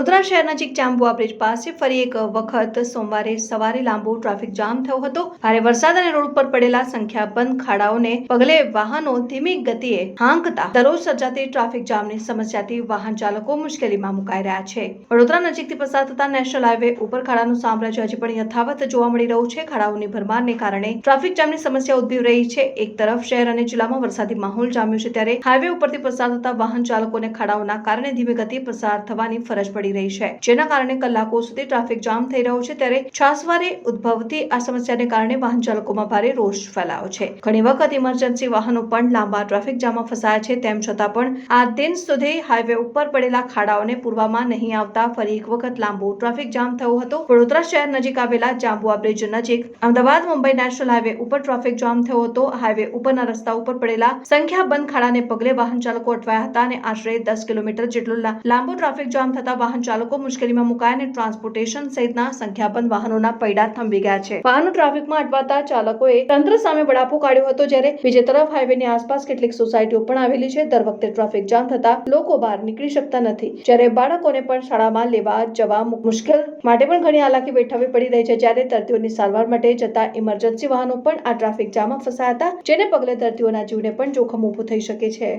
વડોદરા શહેર નજીક ચાંબુઆ બ્રિજ પાસે ફરી એક વખત સોમવારે સવારે લાંબો ટ્રાફિક જામ થયો હતો. ભારે વરસાદ અને રોડ પર પડેલા સંખ્યાબંધ ખાડાઓને પગલે વાહનો ધીમી ગતિએ હાંકતા દરરોજ સર્જાતી ટ્રાફિક જામની સમસ્યાથી વાહન ચાલકો મુશ્કેલીમાં મુકાઈ રહ્યા છે. વડોદરા નજીકથી પસાર થતા નેશનલ હાઈવે ઉપર ખાડાનું સામ્રાજ્ય હજી પણ યથાવત જોવા મળી રહ્યું છે. ખાડાઓની ભરમારને કારણે ટ્રાફિક જામની સમસ્યા ઉદભવી રહી છે. એક તરફ શહેર અને જિલ્લામાં વરસાદી માહોલ જામ્યો છે ત્યારે હાઈવે ઉપરથી પસાર થતા વાહન ચાલકોને ખાડાઓના કારણે ધીમી ગતિએ પસાર થવાની ફરજ પડી રહી છે. જેના કારણે કલાકો સુધી ટ્રાફિક જામ થઈ રહ્યો છે ત્યારે છાસવારે ઉદ્ભવતી આ સમસ્યાને કારણે વાહન ચાલકોમાં ભારે રોષ ફેલાયો છે. ઘણી વખત ઇમરજન્સી વાહનો પણ લાંબા ટ્રાફિક જામમાં ફસાયા છે, તેમ છતાં પણ આ દિન સુધી હાઈવે ઉપર પડેલા ખાડાઓને પૂરવામાં નહીં આવતા ફરી એક વખત લાંબો ટ્રાફિક જામ થયો હતો. વડોદરા શહેર નજીક આવેલા જાંબુઆ બ્રિજ નજીક અમદાવાદ મુંબઈ નેશનલ હાઈવે ઉપર ટ્રાફિક જામ થયો હતો. હાઈવે ઉપરના રસ્તા ઉપર પડેલા સંખ્યાબંધ ખાડાને પગલે વાહન ચાલકો અટવાયા હતા અને આશરે દસ કિલોમીટર જેટલો લાંબો ટ્રાફિક જામ થતા વાહન ચાલકો મુશ્કેલીમાં મુકાયા અને ટ્રાન્સપોર્ટેશન સહિતના સંખ્યાબંધ વાહનોના પૈડા થંભી ગયા છે. વાહનો ટ્રાફિકમાં અટવાતા ચાલકોએ તંત્ર સામે બળાપો કાઢ્યો હતો, જ્યારે બીજી તરફ હાઈવેની આસપાસ કેટલીક સોસાયટીઓ પણ આવેલી છે. દર વખતે ટ્રાફિક જામ થતા લોકો બહાર નીકળી શકતા નથી. જ્યારે બાળકોને પણ શાળામાં લેવા જવા મુશ્કેલ માટે પણ ઘણી હાલાકી વેઠવવી પડી રહી છે. જ્યારે દર્દીઓની સારવાર માટે જતા ઇમરજન્સી વાહનો પણ આ ટ્રાફિક જામમાં ફસાયા હતા, જેને પગલે દર્દીઓના જીવને પણ જોખમ ઊભું થઈ શકે છે.